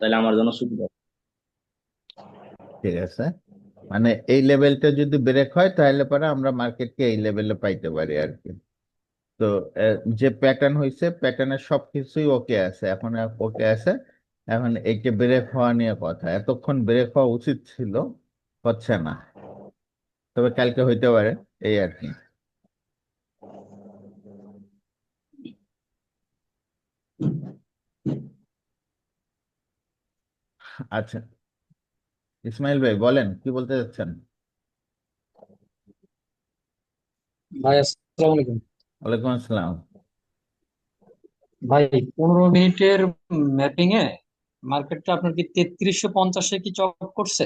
তাহলে আমার জন্য সুবিধা। ঠিক আছে। মানে এই লেভেলটা যদি ব্রেক হয়, তাহলে পরে আমরা মার্কেটকে এই লেভেলে পাইতে পারি আর কি। তো যে প্যাটার্ন হয়েছে প্যাটার্নের সবকিছুই ওকে আছে। এখন ওকে আছে। এখন এইটা ব্রেক হওয়া নিয়ে কথা। এতক্ষণ ব্রেক হওয়া উচিত ছিল, হচ্ছে না। তবে কালকে হইতে পারে, এই আর কি। আচ্ছা। ইসমাইল ভাই বলেন কি বলতে চাচ্ছেন? ভাই আসসালামু আলাইকুম। ওয়ালাইকুম আসসালাম। ভাই পনেরো মিনিটের ম্যাপিং এ মার্কেটটা আপনার কি তেত্রিশশো পঞ্চাশে কি চক করছে?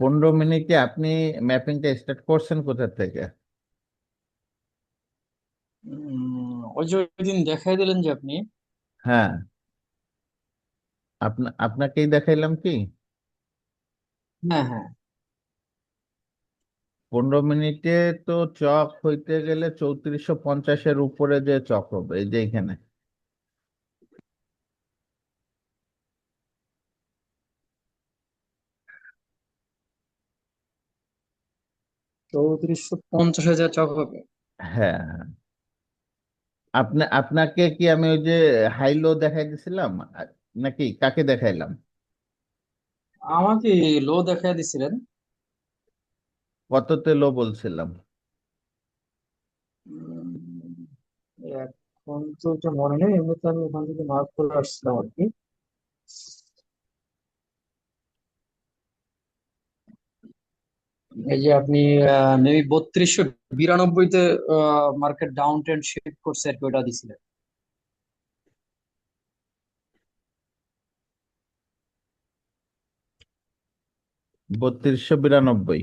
পনেরো মিনিটে আপনি ম্যাপিংটা স্টার্ট করছেন কোথা থেকে? ওই যে ওই দিন দেখাই দিলেন যে আপনি। হ্যাঁ। আপনা আপনাকেই দেখাইলাম কি? হ্যাঁ হ্যাঁ। পনেরো মিনিটে তো চক হইতে গেলে চৌত্রিশশো পঞ্চাশের উপরে যে চক হবে এই যে এখানে। চৌত্রিশশো পঞ্চাশ হাজার চক হবে? হ্যাঁ হ্যাঁ। আপনা আপনাকে কি আমি ওই যে হাইলো দেখাই দিছিলাম? নাকি কাকে দেখাইলাম? আমাকে লো দেখাই দিছিলেন। কততে লো বলছিলাম? এখন তো এটা মনে নেই এমনিতে আমি ওখান থেকে মার্ক করে আসছিলাম আর কি। এই যে আপনি মেবি বত্রিশশো বিরানব্বইতে মার্কেট ডাউন ট্রেন্ড শিফট করছে আর কি ওটা দিছিলেন। বত্রিশশো বিরানব্বই।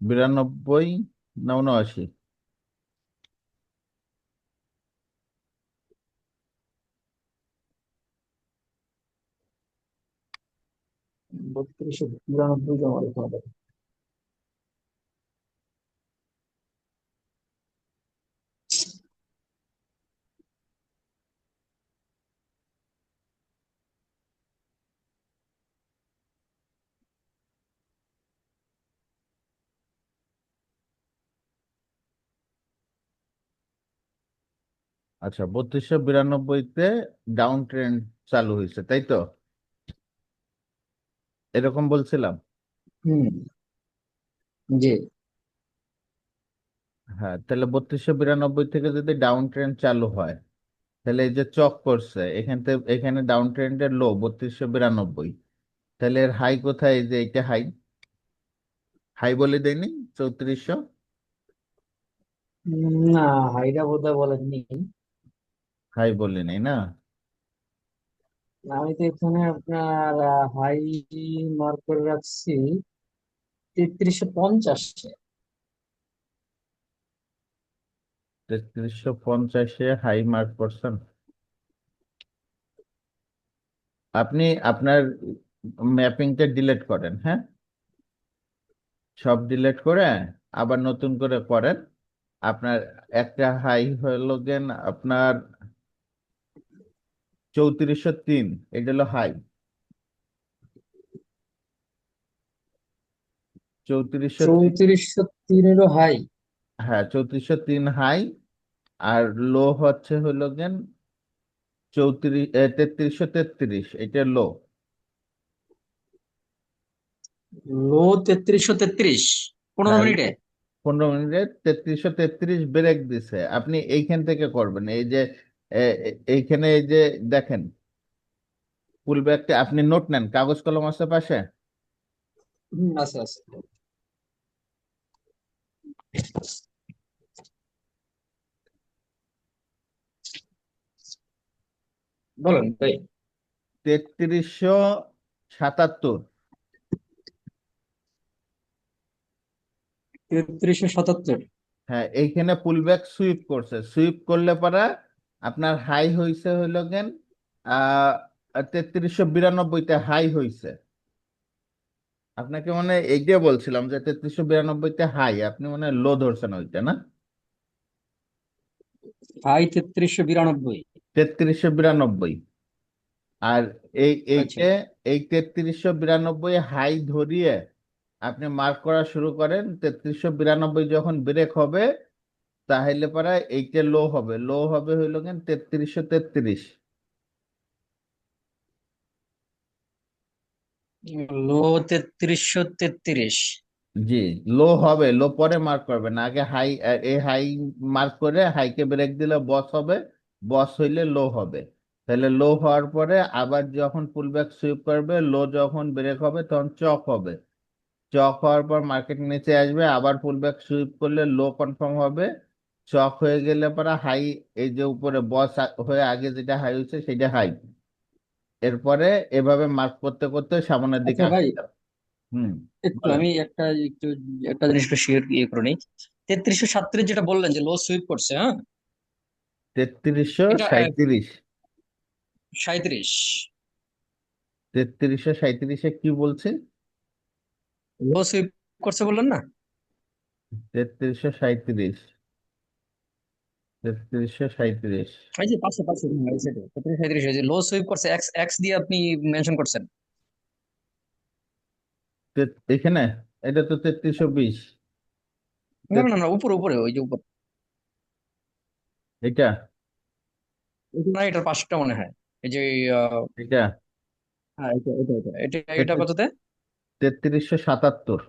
বিরানব্বই না উনআশি বত্রিশশো বিরানব্বই জমা আচ্ছা বত্রিশশো বিরানব্বইতে ডাউন ট্রেন্ড চালু হয়েছে তাই তো? এরকম বলছিলাম? হুম জি। হ্যাঁ তাহলে বত্রিশশো বিরানব্বই থেকে যদি ডাউন ট্রেন্ড চালু হয় তাহলে এই যে চক করছে এখান থেকে এখানে ডাউন ট্রেন্ডের লো বত্রিশশো বিরানব্বই। তাহলে এর হাই কোথায়? এই যে এটা হাই হাই বলে দেয়নি চৌত্রিশশো? না হাইরা বোধহয় বলেননি। হাই বলে নেই না? আমি তো এখানে আপনার হাই মার্ক করে রাখছি তেত্রিশশো পঞ্চাশে। তেত্রিশশো পঞ্চাশে হাই মার্ক করছেন? আপনি আপনার ম্যাপিংটা ডিলিট করেন হ্যাঁ? সব ডিলেট করে আবার নতুন করে করেন। আপনার একটা হাই হলো গেন আপনার চৌত্রিশশো তিন এটা হলো হাই চৌত্রিশশো চৌত্রিশশো তিনেরও হাই হ্যাঁ চৌত্রিশশো তিন হাই আর লো হচ্ছে হলো গেন চৌত্রিশ তেত্রিশশো তেত্রিশ এটা লো লো তেত্রিশশো তেত্রিশ পনেরো হ্যাঁ। মিনিটে? পনেরো মিনিটে তেত্রিশশো তেত্রিশ ব্রেক দিছে। আপনি এইখান থেকে করবেন এই যে এইখানে এই যে দেখেন পুল ব্যাগটা আপনি নোট নেন কাগজ কলম আছে পাশে? আছে আছে। বলেন তাই তেত্রিশশো সাতাত্তর। তেত্রিশশো সাতাত্তর। হ্যাঁ এইখানে পুল ব্যাক সুইপ করছে। সুইপ করলে পরা আপনার হাই হইছে হইল গেন আহ তেত্রিশশো বিরানব্বইতে হাই হইছে। আপনাকে মানে এইটা বলছিলাম যে তেত্রিশশো বিরানব্বইতে হাই আপনি মানে লো ধরছেন ওইটা না? হাই তেত্রিশশো বিরানব্বই। তেত্রিশশো বিরানব্বই। আর এই আচ্ছা। এইটে এই তেত্রিশশো বিরানব্বই হাই ধরিয়ে আপনি মার্ক করা শুরু করেন তেত্রিশশো বিরানব্বই যখন ব্রেক হবে তাহলে পরে এইটা লো হবে। লো হবে হইল কেন? তেত্রিশশো তেত্রিশ। লো তেত্রিশশো তেত্রিশ। জি লো হবে। লো পরে মার্ক করবেন আগে হাই এই হাই মার্ক করে হাইকে ব্রেক দিলে বস হবে। বস হইলে লো হবে। তাহলে লো হওয়ার পরে আবার যখন পুলব্যাক সুইপ করবে লো যখন ব্রেক হবে তখন চক হবে। চক হওয়ার পর মার্কেট নিচে আসবে আবার পুলব্যাক সুইপ করলে লো কনফার্ম হবে। চক হয়ে গেলে পরে হাই এই যে উপরে বস হয়ে আগে যেটা হাই হচ্ছে সেটা হাই এরপরে এভাবে মার্ক করতে করতে সামনের দিকে আচ্ছা ভাই। হুম আমি একটা একটু একটা জিনিস একটু শেয়ার ইয়ে করে নিই। তেত্রিশশো সাতত্রিশ যেটা বললেন যে লো সুইপ করছে হ্যাঁ? তেত্রিশশো সাঁইত্রিশ। সাঁত্রিশ তেত্রিশশো সাঁইত্রিশে কি বলছে? লো সুইপ করছে বললেন না? তেত্রিশশো সাঁইত্রিশ। তেত্রিশশো সাঁইত্রিশ। এই যে পাশে পাশে হ্যাঁ, তেত্রিশ সাঁত্রিশ এই যে লো সুইপ করছে এক্স এক্স দিয়ে আপনি মেনশন করছেন। এখানে? এটা তো তেত্রিশশো বিশ। না না না উপরে উপরে ওই যে উপর। এটা না এটার পাঁচটা মনে হয়। এই যে এটা হ্যাঁ এটা এটা এটা এটা এটা কততে? তেত্রিশশো সাতাত্তর।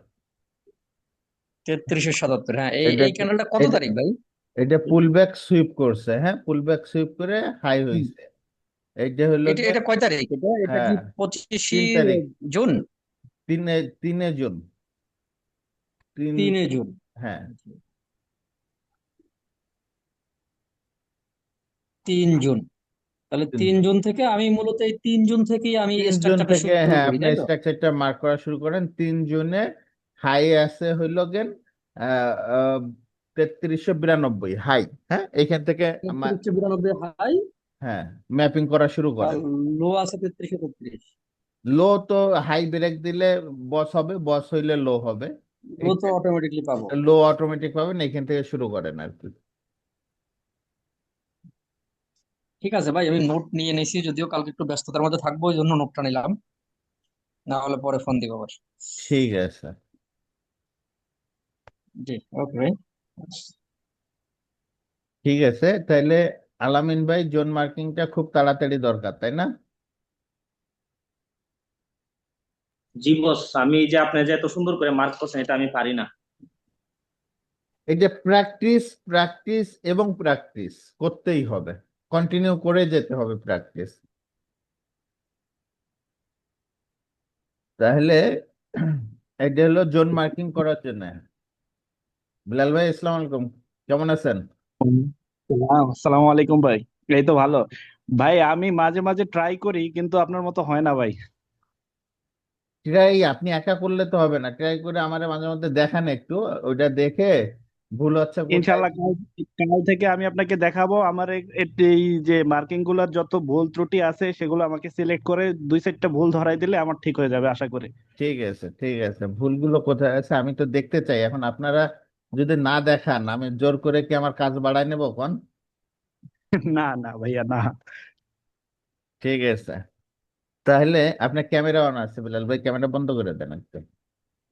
তেত্রিশশো সাতাত্তর হ্যাঁ এই এই ক্যান্ডেলটা কত তারিখ ভাই? এটা পুলব্যাক সুইপ করছে হ্যাঁ? পুলব্যাক সুইপ করে হাই হয়েছে। এইটা হলো এটা এটা কয় তারিখ? এটা এটা কি হ্যাঁ, পঁচিশে তিন তারিখ। জুন? তিনে তিনে জুন। তিন তিনে জুন। হ্যাঁ। তিন জুন। তাহলে তিন। তিন জুন। থেকে আমি মূলত এই তিন জুন থেকেই আমি তিন জুন স্ট্রাকচারটা থেকে শুরু হ্যাঁ করি আপনি তাই তো? স্ট্রাকচারটা মার্ক করা শুরু করেন। তিন জুনে হাই আছে হইল গেন তেত্রিশশো বিরানব্বই হাই হ্যাঁ? এইখান থেকে তেত্রিশশো বিরানব্বই হাই হ্যাঁ ম্যাপিং করা শুরু করেন। লো আছে তেত্রিশশো তেত্রিশ। লো তো হাই ব্রেক দিলে বস হবে বস হইলে লো হবে। লো তো অটোমেটিকলি পাবো। লো অটোমেটিক পাবেন এখান থেকে শুরু করেন আর কি। ঠিক আছে ভাই আমি নোট নিয়ে নিয়েছি যদিও কালকে একটু ব্যস্ততার মধ্যে থাকব ওই জন্য নোটটা নিলাম। না হলে পরে ফোন দিব আবার। ঠিক আছে। জি ওকে ভাই ঠিক আছে তাহলে আলামিন ভাই জোন মার্কিংটা খুব তাড়াতাড়ি দরকার তাই না? জি বস আমি যে আপনি যে এত সুন্দর করে মার্ক করছেন এটা আমি পারি না। এই যে প্র্যাকটিস প্র্যাকটিস এবং প্র্যাকটিস করতেই হবে। কন্টিনিউ করে যেতে হবে প্র্যাকটিস তাহলে এটা হলো জোন মার্কিং করার জন্য। বিলাল ভাই আসসালামু আলাইকুম। কেমন আছেন? হ্যাঁ, আসসালামু আলাইকুম ভাই। এই তো ভালো। ভাই আমি মাঝে মাঝে ট্রাই করি কিন্তু আপনার মতো হয় না ভাই। ট্রাই আপনি একা করলে তো হবে না। ট্রাই করে আমার মাঝে মধ্যে দেখান একটু ওইটা দেখে ভুল হচ্ছে কোথায় ইনশাল্লাহ কাল কাল থেকে আমি আপনাকে দেখাবো। আমার এই যে মার্কিংগুলার যত ভুল ত্রুটি আছে সেগুলো আমাকে সিলেক্ট করে দুই চারটা ভুল ধরাই দিলে আমার ঠিক হয়ে যাবে আশা করি। ঠিক আছে ঠিক আছে। ভুলগুলো কোথায় আছে আমি তো দেখতে চাই। এখন আপনারা যদি না দেখান আমি জোর করে কি আমার কাজ বাড়ায় নেব কোন? না না ভাইয়া না। ঠিক আছে। তাহলে আপনার ক্যামেরা অন আছে বিলাল ভাই ক্যামেরা বন্ধ করে দেন একটু।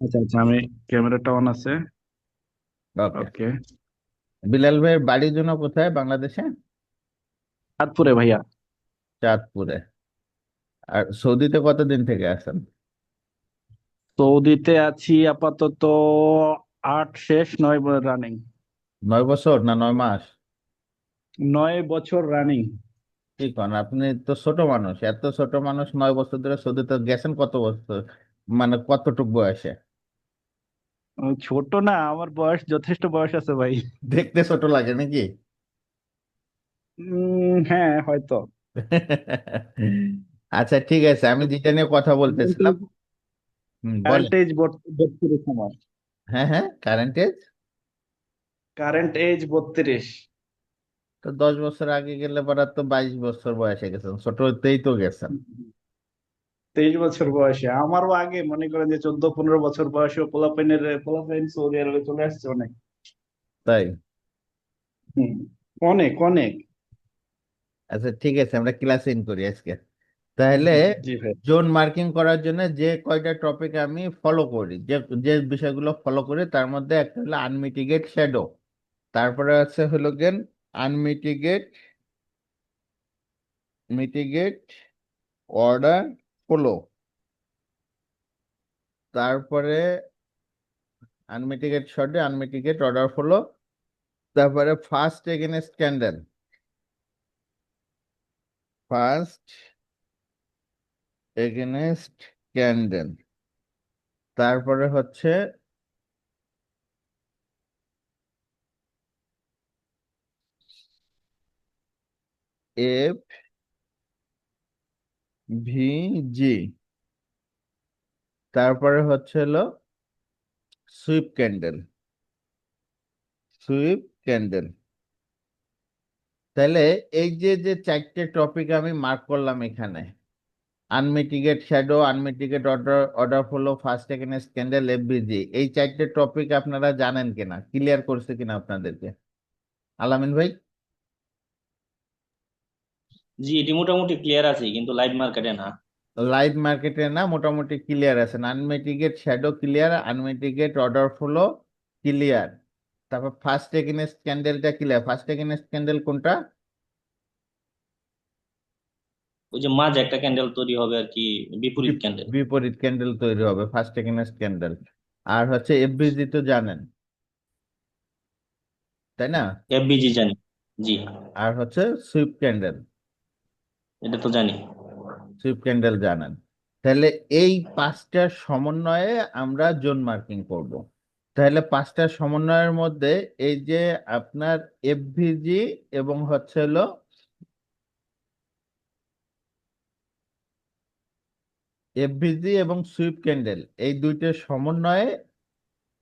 আচ্ছা আচ্ছা আমি ক্যামেরাটা অন আছে। ওকে। ওকে। বিলাল ভাইয়ের বাড়ির জন্য কোথায়? বাংলাদেশে? চাঁদপুরে ভাইয়া। চাঁদপুরে। আর সৌদিতে কতদিন থেকে আছেন? সৌদিতে আছি আপাতত আট শেষ নয় বছর রানিং নয় বছর না নয় মাস? নয় বছর রানিং কি কন আপনি তো ছোট মানুষ এত ছোট মানুষ নয় বছর ধরে সৌদিতে গেছেন কত বছর? মানে কতটুক বয়সে? ছোট না আমার বয়স যথেষ্ট বয়স আছে ভাই। দেখতে ছোট লাগে নাকি? হ্যাঁ হয়তো। আচ্ছা ঠিক আছে আমি যেটা নিয়ে কথা বলতেছিলাম। হুম, বলেন। আমার হ্যাঁ হ্যাঁ কারেন্ট এজ কারেন্ট এজ বত্রিশ। তো দশ বছর আগে গেলে পরে তো বাইশ বছর বয়সে গেছেন ছোট হতেই তো গেছেন। তেইশ বছর বয়সে আমারও আগে মনে করেন যে চোদ্দ পনেরো বছর বয়সে পোলাপাইনের পোলাপাইন সৌদি আরবে চলে আসছে অনেক। তাই? হুম, অনেক অনেক। আচ্ছা ঠিক আছে আমরা ক্লাস ইন করি আজকে। তাহলে জোন মার্কিং করার জন্য যে কয়টা টপিক আমি ফলো করি যে যে বিষয়গুলো ফলো করি তার মধ্যে একটা হলো আনমিটিগেট শ্যাডো তারপরে আছে হলো gain unmitigated mitigate order follow তারপরে আনমিটিগেট শর্টে আনমিটিগেট অর্ডার ফলো তারপরে first against candle first against candle তারপরে হচ্ছে এফ ভি জি তারপরে হচ্ছে হলো সুইপ ক্যান্ডেল সুইপ ক্যান্ডেল তাহলে এই যে যে চারটে টপিক আমি মার্ক করলাম এখানে unmitigated shadow unmitigated order order follow first against candle FBG এই চারটে টপিক আপনারা জানেন কিনা? ক্লিয়ার করছে কিনা আপনাদেরকে? আলামিন ভাই? জি এটি মোটামুটি ক্লিয়ার আছে কিন্তু লাইভ মার্কেটে না। লাইভ মার্কেটে না মোটামুটি ক্লিয়ার আছে। Unmitigated shadow clear unmitigated order follow clear তারপর ফার্স্ট এগেনস্ট ক্যান্ডেলটা ক্লিয়ার ফার্স্ট এগেনস্ট ক্যান্ডেল কোনটা? ওই যে মাঝে একটা ক্যান্ডেল তৈরি হবে আর কি বিপরীত ক্যান্ডেল বিপরীত ক্যান্ডেল তৈরি হবে ফার্স্ট এগেনস্ট ক্যান্ডেল আর হচ্ছে এফবিজি তো জানেন তাই না? এফবিজি জানি জি। আর হচ্ছে সুইপ ক্যান্ডেল এটা তো জানি। সুইপ ক্যান্ডেল জানেন। তাহলে এই পাঁচটার সমন্বয়ে আমরা জোন মার্কিং করব। তাহলে পাঁচটার সমন্বয়ের মধ্যে এই যে আপনার এফভিজি এবং হচ্ছে হলো এফভিজি এবং সুইপ ক্যান্ডেল এই দুইটার সমন্বয়ে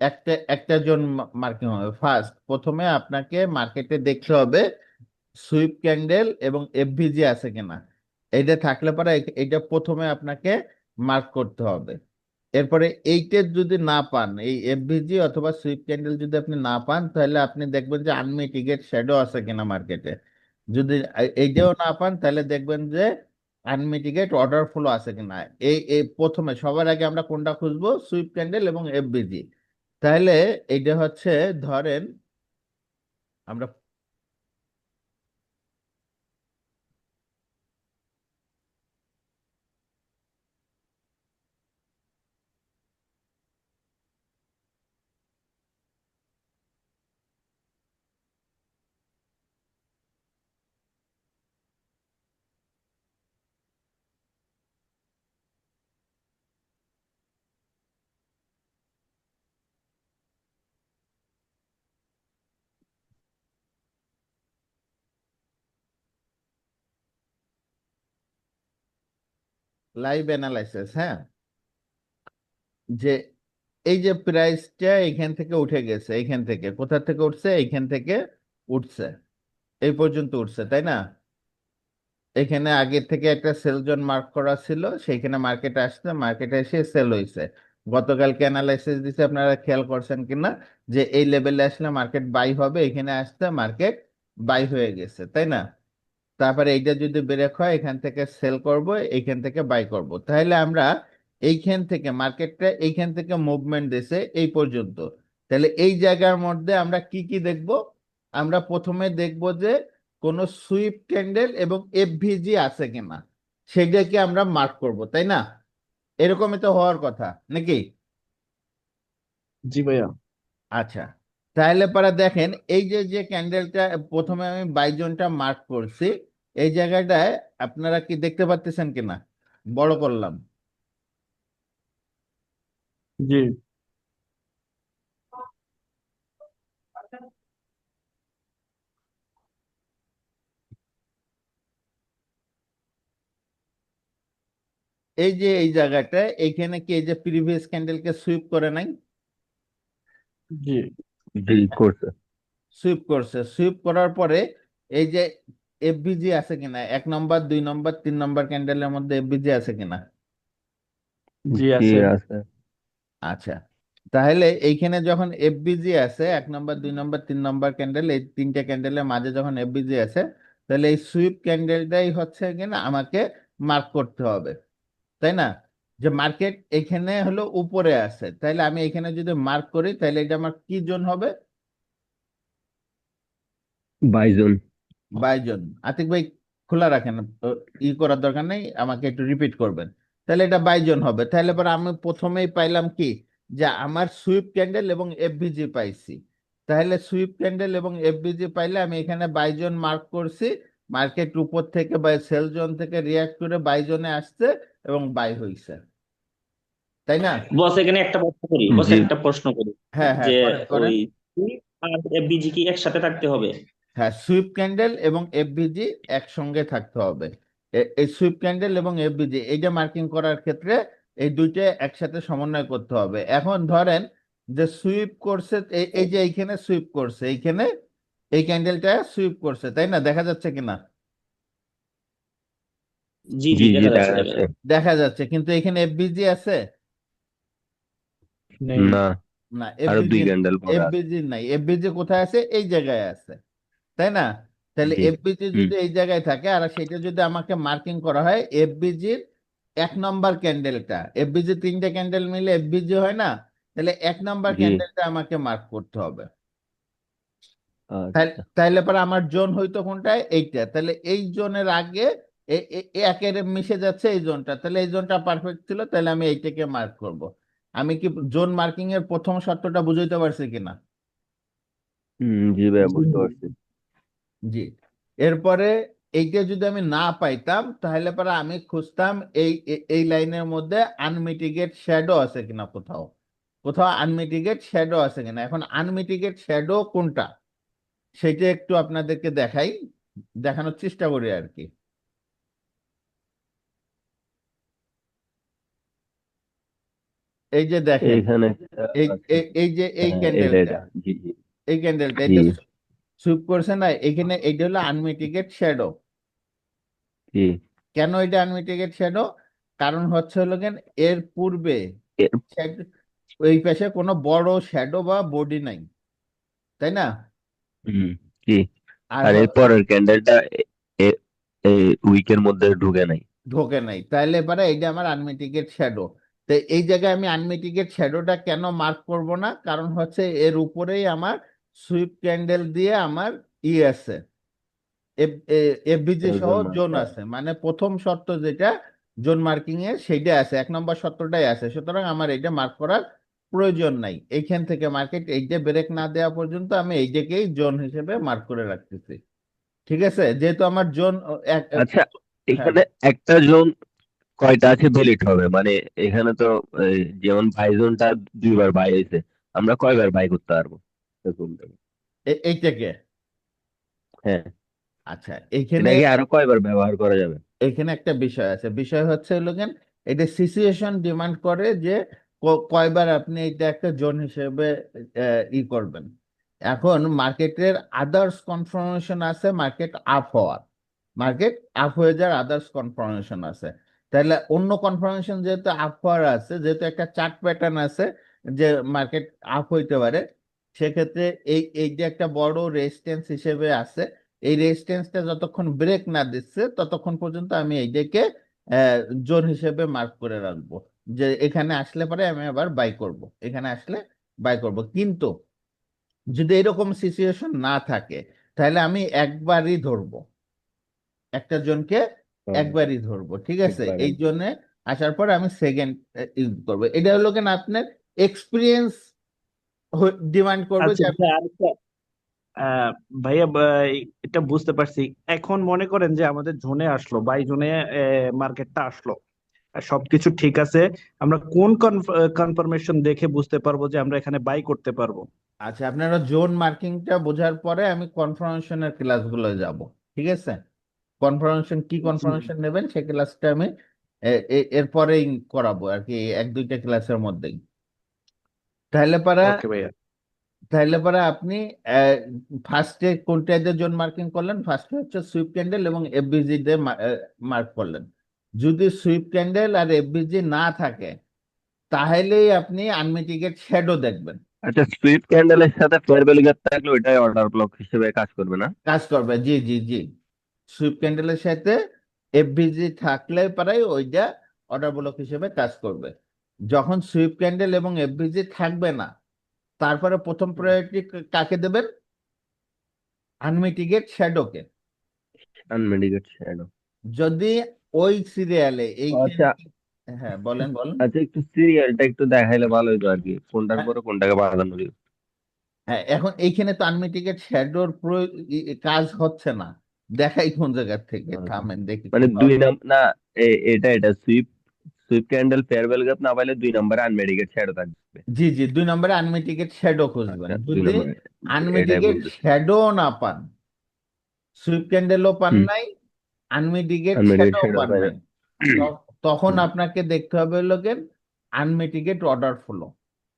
একটা একটা জোন মার্কিং হবে। ফার্স্ট প্রথমে আপনাকে মার্কেটে দেখতে হবে সুইপ ক্যান্ডেল এবং এফভিজি আছে কিনা। এইটা থাকলে পরে এইটা প্রথমে আপনাকে মার্ক করতে হবে। এরপরে এইটা যদি না পান, এই এফভিজি অথবা সুইপ ক্যান্ডেল যদি আপনি না পান, তাহলে আপনি দেখবেন যে আনমিটিগেট শ্যাডো আছে কিনা মার্কেটে যদি, এইটাও না পান, তাহলে দেখবেন যে আনমিটিগেট অর্ডার ফ্লো আছে কিনা? এই এই প্রথমে সবার আগে আমরা কোনটা খুঁজবো? সুইপ ক্যান্ডেল এবং এফবিজি তাহলে এইটা হচ্ছে, ধরেন আমরা লাইভ অ্যানালাইসিস হ্যাঁ? যে এই যে প্রাইসটা এখান থেকে উঠে গেছে এইখান থেকে, কোথা থেকে উঠছে? এইখান থেকে উঠছে, এই পর্যন্ত উঠছে, তাই না? এখানে আগে থেকে একটা সেল জোন মার্ক করা ছিল, সেইখানে মার্কেটে আসছে মার্কেটে এসে সেল হয়েছে গতকালকে অ্যানালাইসিস দিছে, আপনারা খেয়াল করছেন কিনা? যে এই লেভেলে আসলে মার্কেট বাই হবে, এখানে আসতে মার্কেট বাই হয়ে গেছে, তাই না? তারপরে এইটা যদি ব্রেক হয় এখান থেকে সেল করব এইখান থেকে বাই করব। তাহলে আমরা এইখান থেকে মার্কেটটা এইখান থেকে মুভমেন্ট দিছে এই পর্যন্ত। তাহলে এই জায়গার মধ্যে আমরা কি কি দেখব? আমরা প্রথমে দেখব যে কোন সুইপ ক্যান্ডেল এবং এফভিজি আছে কিনা সেটাকে আমরা মার্ক করব তাই না? এরকমই তো হওয়ার কথা নাকি? জি ভাইয়া। আচ্ছা তাহলে পরে দেখেন এই যে যে ক্যান্ডেলটা প্রথমে আমি বাইজনটা মার্ক করছি এই জায়গাটায় আপনারা কি দেখতে পাচ্ছেন কিনা? বড় করলাম। জি। এই যে এই জায়গাটা এইখানে কি এই যে প্রিভিয়াস ক্যান্ডেলকে সুইপ করে নাই? জি। জি করছে। সুইপ করছে। সুইপ করার পরে এই যে এফবিজি আছে কিনা? এক নম্বর দুই নম্বর তিন নম্বর ক্যান্ডেলের মধ্যে এফবিজি আছে কিনা? জি জি আছে। আছে। আচ্ছা। তাহলে এইখানে যখন এফবিজি আছে এক নম্বর দুই নম্বর তিন নম্বর ক্যান্ডেল এই তিনটে ক্যান্ডেলের মাঝে যখন এফবিজি আছে তাহলে এই সুইপ ক্যান্ডেলটাই হচ্ছে কিনা? আমাকে মার্ক করতে হবে। তাই না? যে মার্কেট এখানে হলো উপরে আছে। তাহলে আমি এখানে যদি মার্ক করি তাহলে এটা আমার কি জোন হবে? By Bizon Bizon. আতিক ভাই খোলা রাখেন ই করার দরকার নেই আমাকে একটু রিপিট করবেন। তাহলে এটা বাইজন হবে। তাহলে পরে আমি প্রথমেই পাইলাম কি? যে আমার সুইপ ক্যান্ডেল এবং এফবিজি পাইছি। তাহলে সুইপ ক্যান্ডেল এবং এফবিজি পাইলে আমি এখানে বাইজন মার্ক করছি। মার্কেট উপর থেকে বা সেল জোন থেকে রিয়াক্ট করে বাইজনে আসছে এবং বাই হইছে। তাই না? বস এখানে একটা প্রশ্ন করি। বস একটা প্রশ্ন করি হ্যাঁ হ্যাঁ যে। ওই সুইপ আর এফবিজি কি একসাথে থাকতে হবে? হ্যাঁ সুইপ ক্যান্ডেল এবং এফবিজি একসঙ্গে থাকতে হবে। এই সুইপ ক্যান্ডেল এবং এফবিজি এইটা মার্কিং করার ক্ষেত্রে এই দুইটা একসাথে সমন্বয় করতে হবে। এখন ধরেন যে সুইপ করছে এই যে এইখানে সুইপ করছে এইখানে এই ক্যান্ডেলটা সুইপ করছে তাই না? দেখা যাচ্ছে কিনা জি জি দেখা যাচ্ছে যাচ্ছে। দেখা যাচ্ছে কিন্তু এখানে এফবিজি আছে? না। না এফবিজি নাই এফবিজি কোথায় আছে? এই জায়গায় আছে। তাই না? তাহলে জি। এফবিজি যদি এই জায়গায় থাকে আর সেটা যদি আমাকে মার্কিং করা হয় এফবিজির এক নম্বর ক্যান্ডেলটা এফবিজি তিনটে ক্যান্ডেল মিলে এফবিজি হয় না? তাহলে এক নম্বর জি। ক্যান্ডেলটা আমাকে মার্ক করতে হবে। তাহলে আচ্ছা। পরে আমার জোন হইতো কোনটা এইটা। তাহলে এই জোনের আগে এ- এ- এ একের মিশে যাচ্ছে এই জোনটা তাহলে এই জোনটা পারফেক্ট ছিল তাহলে আমি এইটাকে মার্ক করব। আমি কি জোন মার্কিং এর প্রথম শর্তটা বুঝাইতে পারছি কিনা? হুম জি ভাইয়া বুঝতে পারছি। জি। এরপরে এইটা যদি আমি না পাইতাম তাহলে পরে আমি খুঁজতাম এই এই লাইনের মধ্যে আনমিটিগেট শ্যাডো আছে কিনা কোথাও। কোথাও আনমিটিগেট শ্যাডো আছে কিনা। এখন আনমিটিগেট শ্যাডো কোনটা? সেটা একটু আপনাদেরকে দেখাই। দেখানোর চেষ্টা করি আর কি। এই যে দেখেন এই যে এই ক্যান্ডেলটা এই ক্যান্ডেলটা সুইপ করছে না এখানে এইটা হলো আনমিটিগেট শ্যাডো কেন এটা আনমিটিগেট শ্যাডো কারণ হচ্ছে হলো কেন এর পূর্বে ওই পাশে কোনো বড় শ্যাডো বা বডি নাই তাই না? হুম আর আর হ- এর পরের ক্যান্ডেলটা উইকের মধ্যে ঢুকে নাই। ঢোকে নাই তাহলে এবারে এইটা আমার আনমিটিগেট শ্যাডো তো এই জায়গায় আমি আনমিটিগেট শ্যাডোটা কেন মার্ক করব না? কারণ হচ্ছে এর উপরেই আমার সুইপ ক্যান্ডেল দিয়ে আমার ই আছে। এফবিজি সহ জোন আচ্ছা আছে। মানে প্রথম শর্ত যেটা জোন মার্কিং এর সেইটা আছে। এক নম্বর শর্তটাই আছে। সুতরাং আমার এইটা মার্ক করার প্রয়োজন নাই। এইখান থেকে মার্কেট এইটা ব্রেক না দেওয়া পর্যন্ত আমি এইটাকেই জোন হিসেবে মার্ক করে রাখতেছি। ঠিক আছে? যেহেতু আমার জোন আচ্ছা হ্যাঁ। এখানে একটা জোন কয়টা আছে ভ্যালিড হবে? মানে এখানে তো যেমন বাই জোনটা দুইবার বাই হয়েছে আমরা কয়বার বাই করতে পারব? এইটাকে? হ্যাঁ। আচ্ছা এইখানে এটাকে আরও কয়বার ব্যবহার করা যাবে? এখানে একটা বিষয় আছে। বিষয় হচ্ছে হলো কেন এটা সিচুয়েশন ডিমান্ড করে যে কয়বার আপনি এটা একটা জোন হিসেবে ই করবেন। এখন মার্কেটের আদার্স কনফার্মেশন আছে মার্কেট আপ হওয়ার। মার্কেট আপ হয়ে যাওয়ার আদার্স কনফার্মেশন আছে। তাহলে অন্য কনফার্মেশন যেহেতু আপ হওয়ার আছে যেহেতু একটা চার্ট প্যাটার্ন আছে যে মার্কেট আপ হইতে পারে সেক্ষেত্রে এই এই যে একটা বড় রেজিস্ট্যান্স হিসেবে আছে এই রেজিস্ট্যান্সটা যতক্ষণ ব্রেক না দিচ্ছে ততক্ষণ পর্যন্ত আমি এইটাকে জোন হিসেবে মার্ক করে রাখব। যে এখানে আসলে পরে আমি আবার বাই করব। এখানে আসলে বাই করব। কিন্তু যদি এরকম সিচুয়েশন না থাকে তাহলে আমি একবারই ধরবো। একটা জনকে একবারই ধরবো ঠিক আছে? এই জন্য আসার পর আমি সেকেন্ড ইউজ করব। এটা হলো কেন আপনার এক্সপিরিয়েন্স ডিমান্ড করবে যে আচ্ছা আপনি আহ, ভাইয়া এটা বুঝতে পারছি। এখন মনে করেন যে আমাদের জোনে আসলো বাই জোনে মার্কেটটা আসলো। সবকিছু ঠিক আছে। আমরা কোন কনফার্মেশন দেখে বুঝতে পারব যে আমরা এখানে বাই করতে পারব? আচ্ছা আপনারা জোন মার্কিংটা বোঝার পরে আমি কনফার্মেশনের ক্লাসগুলো যাব ঠিক আছে? কনফার্মেশন কি কনফার্মেশন নেবেন? সেই ক্লাসটা আমি এরপরেই করাবো আর কি এক দুইটা ক্লাসের মধ্যেই। তাহলে পারা ওকে ভাইয়া। তাহলে পরে আপনি ফার্স্টে কোনটা দিয়ে জোন মার্কিং করলেন? ফার্স্টে হচ্ছে সুইপ ক্যান্ডেল এবং এফবিজি দিয়ে মার্ক করলেন। যদি সুইপ ক্যান্ডেল আর এফবিজি না থাকে তাহলেই আপনি আনমিটিগেট শ্যাডো দেখবেন। আচ্ছা সুইপ ক্যান্ডেলের সাথে ফেয়ার ভ্যালু গ্যাপ থাকলে ওইটাই অর্ডার ব্লক হিসেবে কাজ করবে না? কাজ করবে জি জি জি। সুইপ ক্যান্ডেলের সাথে এফভিজি থাকলে পারে ওইটা অর্ডার ব্লক হিসেবে কাজ করবে। যখন সুইপ ক্যান্ডেল এবং এফভিজি থাকবে না তারপরে প্রথম প্রায়োরিটি কাকে দেবেন? আনমিটিগেট শ্যাডোকে। Unmitigated shadow. যদি ওই সিরিয়ালে এই আচ্ছা। হ্যাঁ বলেন বলেন। আচ্ছা একটু সিরিয়ালটা একটু দেখাইলে ভালো হতো আর কি কোনটার পরে কোনটাকে প্রাধান্য দিব হ্যাঁ এখন এইখানে তো আনমিটিগেট শ্যাডোর কাজ হচ্ছে না। দেখাই কোন জায়গা থেকে আচ্ছা। থামেন দেখি মানে দুই নাম না এটা এটা sweep sweep candle fair value gap না পাইলে দুই নম্বরে আনমেডিকেট শ্যাডো থাকবে। জি জি দুই নম্বরে আনমিটিগেট শ্যাডো খুঁজবেন। যদি এটাই শ্যাডো না পান। সুইপ ক্যান্ডেলও পান নাই আনমেডিকেট শ্যাডো পান নাই। তখন আপনাকে দেখতে হবে লোকের আনমিটিগেট অর্ডার ফ্লো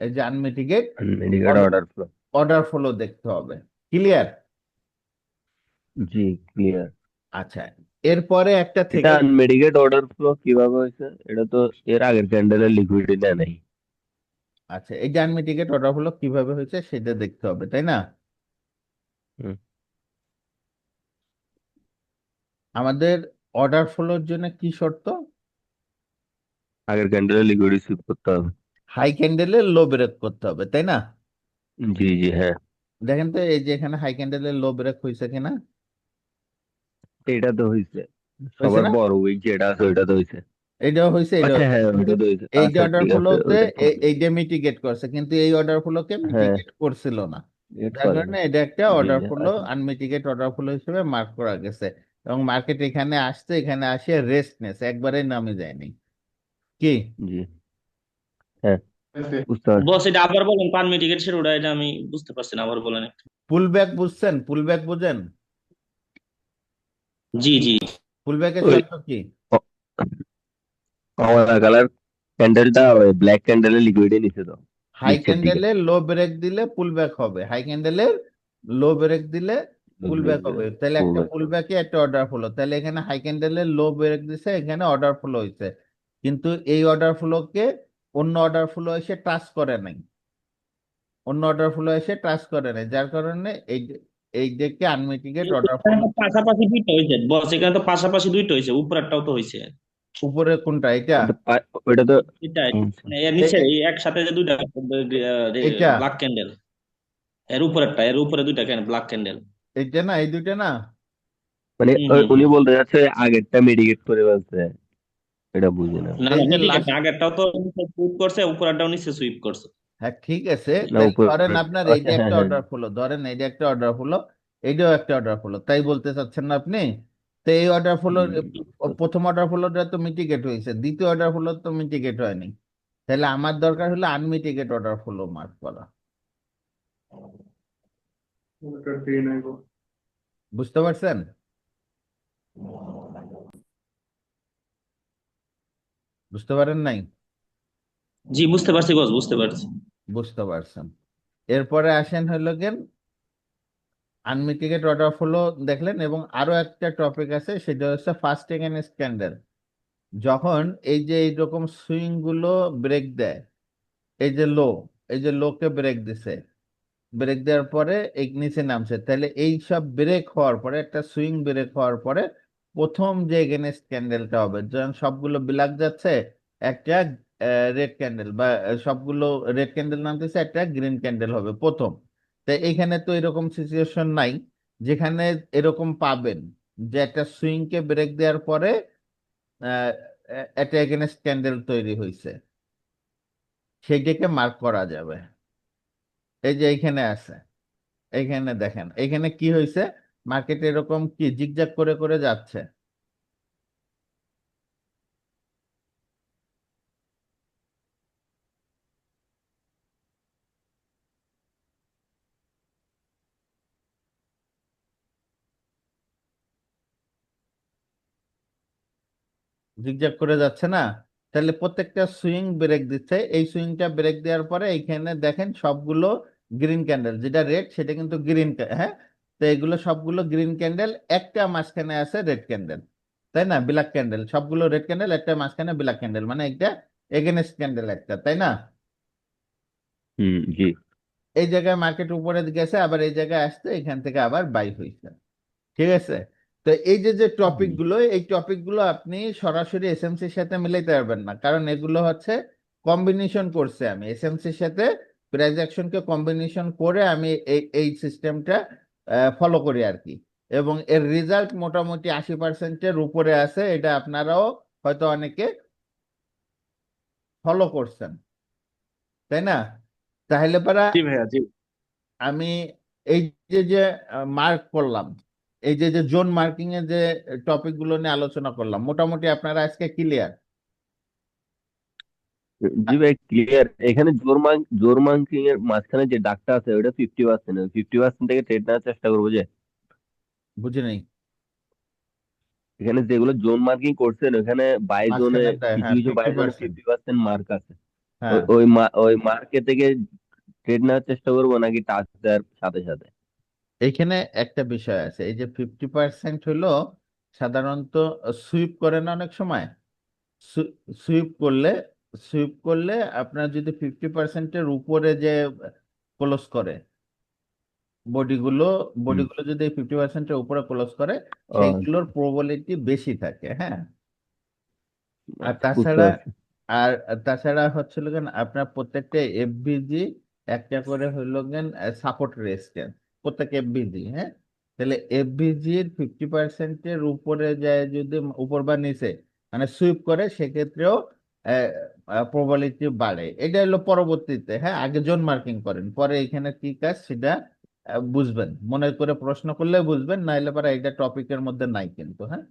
এই যে unmitigated unmitigated order flow order flow দেখতে হবে। ক্লিয়ার জি ক্লিয়ার আচ্ছা। এরপরে একটা এটা থেকে আনমেডিকেট অর্ডার ফ্লো কীভাবে হয়েছে? এটা তো এর আগের ক্যান্ডেলের লিকুইডিটি দেয় নাই। আচ্ছা এই যে আনমিটিগেট অর্ডার ফ্লো কীভাবে হয়েছে সেটা দেখতে হবে তাই না? আমাদের অর্ডার ফ্লোর জন্য কি শর্ত? আগের ক্যান্ডেলের লিকুইডিটি সুইপ করতে হবে। হাই ক্যান্ডেলে লো ব্রেক করতে হবে তাই না? জি জি হ্যাঁ। দেখেন তো এই যে এখানে হাই ক্যান্ডেলে লো ব্রেক হয়েছে কিনা? এটা তো হয়েছে সবার না? বড় উইক যেটা আছে ওইটা তো হয়েছে এটাও হয়েছে এটাও আচ্ছা হ্যাঁ। ওইটা তো হয়েছে এই যে আচ্ছা অর্ডার ঠিক আছে ফ্লোতে ওইটা করবে এইটা মিটিগেট করছে কিন্তু এই অর্ডার ফ্লোকে হ্যাঁ। মিটিগেট করছিল না। এটা যার কারণে এটা একটা জি অর্ডার জি ফ্লো আচ্ছা। আনমিটিগেট অর্ডার ফ্লো হিসেবে মার্ক করা গেছে। এবং মার্কেট এখানে আসছে এখানে আসে রেস্ট নেছে একবারে নামে যায়নি। কি? জি। হ্যাঁ বুঝতে পারছি। বস এটা আবার বলেন পান মিটিগেট সেটা এটা আমি বুঝতে পারছি না আবার বলেন একটু। পুলব্যাক বুঝছেন? পুল পুলব্যাক বুঝেন? জি জি। ওই শর্ত কি? কমলা কালার ক্যান্ডেলটা ব্ল্যাক ক্যান্ডেলের লিকুইডে নিচে তো। হাই ক্যান্ডেলে লো ব্রেক দিলে পুলব্যাক হবে। হাই ক্যান্ডেলের লো ব্রেক দিলে পুলব্যাক হবে। তাহলে একটা হবে। পুলব্যাকে একটা অর্ডার ফ্লো তাহলে এখানে হাই ক্যান্ডেলের লো ব্রেক দিছে এখানে অর্ডার ফ্লো হয়েছে কিন্তু এই অর্ডার ফ্লোকে অন্য অর্ডার ফ্লো এসে টাচ করে নাই। অন্য অর্ডার ফ্লো এসে টাচ করে নাই। যার কারণে এই এই দেখে আনমিটিগেট অর্ডার পাশাপাশি দুইটা হয়েছে বস এখানে তো পাশাপাশি দুইটা হয়েছে উপরেরটাও তো হয়েছে উপরে কোনটা? এটা ওটা তো এটা। মানে এর নিচে এই একসাথে যে দুইটা এটা ব্ল্যাক ক্যান্ডেল এর উপরেরটা এর উপরে দুইটা ব্ল্যাক ক্যান্ডেল এইটা না এই দুইটা না? মানে উনি বলতে যাচ্ছে আগেরটা মেডিকেট করে বলছে এটা বুঝি না। না আগেরটাও তো সুইপ করছে উপরেরটাও নিচে সুইপ করছে। হ্যাঁ ঠিক আছে। উপরে ধরেন আপনার এইটা হ্যাঁ একটা হ্যাঁ অর্ডার হলো ধরেন এইটা একটা অর্ডার হলো এইটাও একটা অর্ডার হলো তাই বলতে চাচ্ছেন না আপনি? তো এই অর্ডার হলো প্রথম অর্ডার হলোটা তো মিটিগেট হয়েছে দ্বিতীয় অর্ডার হলো তো মিটিগেট হয়নি। তাহলে আমার দরকার হলো আনমিটিগেট অর্ডার হলো মার্ক করা। বুঝতে পারছেন? বুঝতে পারেন নাই? জি, বুঝতে পারছি বস বুঝতে পারছি। বুঝতে পারছেন এরপরে আসেন হলো গেন আনমিটিগেট অর্ডার ফ্লো দেখলেন এবং আরও একটা টপিক আছে, সেটা হচ্ছে ফার্স্ট এগেনস্ট ক্যান্ডেল যখন এই যে এইরকম সুইংগুলো ব্রেক দেয়, এই যে লো এই যে লোকে ব্রেক দিছে ব্রেক দেওয়ার পরে এই নিচে নামছে, তাহলে এই সব ব্রেক হওয়ার পরে, একটা সুইং ব্রেক হওয়ার পরে প্রথম যে এগেনস্ট ক্যান্ডেলটা হবে, যখন সবগুলো ব্ল্যাক যাচ্ছে, একটা রেড ক্যান্ডেল বা সবগুলো রেড ক্যান্ডেল নামতেছে, একটা গ্রিন ক্যান্ডেল হবে প্রথম। তো এখানে তো এরকম সিচুয়েশন নাই, যেখানে এরকম পাবেন যে একটা সুইং কে ব্রেক দেওয়ার পরে একটা এগেনস্ট ক্যান্ডেল তৈরি হয়েছে সেইটাকে মার্ক করা যাবে। এই যে এইখানে আছে এইখানে দেখেন এইখানে কি হয়েছে মার্কেট এরকম কি জিগজাগ করে করে যাচ্ছে। জিগজ্যাগ করে যাচ্ছে না তাহলে প্রত্যেকটা সুইং ব্রেক দিচ্ছে। এই সুইংটা ব্রেক দেওয়ার পরে এইখানে দেখেন সবগুলো গ্রিন ক্যান্ডেল যেটা রেড সেটা কিন্তু গ্রিন হ্যাঁ? তো এগুলো সবগুলো গ্রিন ক্যান্ডেল একটা মাঝখানে আছে রেড ক্যান্ডেল তাই না? ব্ল্যাক ক্যান্ডেল সবগুলো রেড ক্যান্ডেল একটা মাঝখানে ব্ল্যাক ক্যান্ডেল মানে একটা এগেনস্ট ক্যান্ডেল একটা তাই না? হুম জি। এই জায়গায় মার্কেট উপরে গেছে আবার এই জায়গায় আসতে এখান থেকে আবার বাই হয়েছে ঠিক আছে? তো এই যে যে টপিকগুলো এই টপিকগুলো আপনি সরাসরি এসএমসির সাথে মিলাইতে পারবেন না। কারণ এগুলো হচ্ছে কম্বিনেশন করছে আমি এসএমসির সাথে প্রাইস অ্যাকশনকে কম্বিনেশন করে আমি এই এই সিস্টেমটা ফলো করি আর কি। এবং এর রেজাল্ট মোটামুটি আশি পার্সেন্টের উপরে আছে এটা আপনারাও হয়তো অনেকে ফলো করছেন। তাই না? তাহলে পারা আমি এই যে যে মার্ক করলাম এই যে যে জোন মার্কিং এর যে টপিকগুলো নিয়ে আলোচনা করলাম মোটামুটি আপনারা আজকে ক্লিয়ার জি ভাই ক্লিয়ার এখানে জোর মার্ক জোর মার্কিং এর মাঝখানে যে ডাকটা আছে ওটা ফিফটি পার্সেন্ট ফিফটি পার্সেন্ট থেকে ট্রেড নেওয়ার চেষ্টা করব যে। বুঝে নেই। এখানে যেগুলো জোন মার্কিং করছেন ওখানে বাই জোনে কিছু হ্যাঁ, কিছু বাই জোনে ফিফটি পার্সেন্ট মার্ক আছে। হ্যাঁ। ওই- ওই মা- ওই মার্কে থেকে ট্রেড নেওয়ার চেষ্টা করব নাকি টাচ দেওয়ার সাথে সাথে? এখানে একটা বিষয় আছে এই যে ফিফটি পার্সেন্ট হলো সাধারণত সুইপ করে না অনেক সময়? সুইপ করলে সুইপ করলে আপনার যদি ফিফটি পার্সেন্টের উপরে যে ক্লোজ করে বডিগুলো বডিগুলো যদি ফিফটি পার্সেন্টের উপরে ক্লোজ করে ও, সেইগুলোর প্রবাবিলিটি বেশি থাকে হ্যাঁ? আর তাছাড়া আর তাছাড়া হচ্ছিল আপনার প্রত্যেকটা এফবিজি একটা করে হইল গেন সাপোর্ট রেজিস্ট্যান্স প্রত্যেক এফবিজি হ্যাঁ? তাহলে এফবিজির ফিফটি পার্সেন্টের উপরে যায় যদি উপর বা নিচে মানে সুইপ করে সেক্ষেত্রেও প্রবাবিলিটি বাড়ে। এটা হলো পরবর্তীতে হ্যাঁ? আগে জোন মার্কিং করেন। পরে এখানে কি কাজ? সেটা বুঝবেন। মনে করে প্রশ্ন করলে বুঝবেন নাইলে পরে এটা টপিকের মধ্যে নাই কিন্তু হ্যাঁ?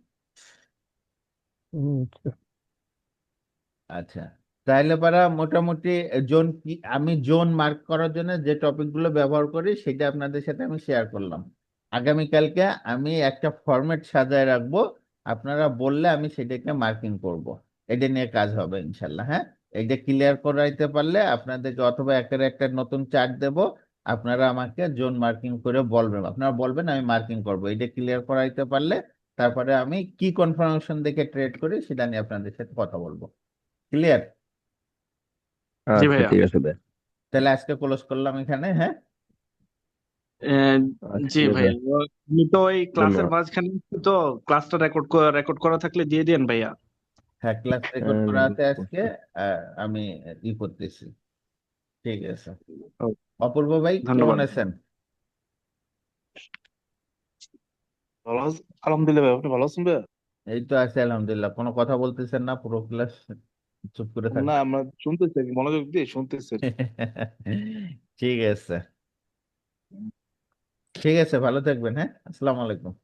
আচ্ছা। তাহলে পারা মোটামুটি জোন কি, আমি জোন মার্ক করার জন্য যে টপিকগুলো ব্যবহার করি সেটা আপনাদের সাথে আমি শেয়ার করলাম। আগামীকালকে আমি একটা ফরম্যাট সাজায় রাখব, আপনারা বললে আমি সেটাকে মার্কিং করব। এটা নিয়ে কাজ হবে ইনশাল্লাহ হ্যাঁ? এইটা ক্লিয়ার করাইতে পারলে আপনাদেরকে অথবা একের একটা নতুন চার্ট দেব, আপনারা আমাকে জোন মার্কিং করে বলবেন। আপনারা বলবেন আমি মার্কিং করব, এটা ক্লিয়ার করাইতে পারলে তারপরে আমি কি কনফার্মেশন দেখে ট্রেড করি সেটা নিয়ে আপনাদের সাথে কথা বলব। ক্লিয়ার জি আচ্ছা ভাইয়া। ঠিক আছে ভাই তাহলে আজকে ক্লোজ করলাম এখানে হ্যাঁ? আচ্ছা, জি ভাইয়া। আমি তো ওই ক্লাসের ধন্যবাদ। মাঝখানে তো ক্লাসটা রেকর্ড রেকর্ড করা থাকলে দিয়ে দেন ভাইয়া। হ্যাঁ ক্লাস রেকর্ড করা আছে আজকে আহ, আমি ই করতেছি। ঠিক আছে। অপূর্ব ভাই কেমন ধন্যবাদ। আছেন? ভালো আলহামদুলিল্লাহ ভাই আপনি ভালো আছেন ভাই এই তো আছে আলহামদুলিল্লাহ। কোনো কথা বলতেছেন না পুরো ক্লাস চুপ করে থাক। না আমরা শুনতেছি মনোযোগ দিয়ে শুনতেছি। ঠিক আছে। ঠিক আছে ভালো থাকবেন হ্যাঁ? আসসালামু আলাইকুম।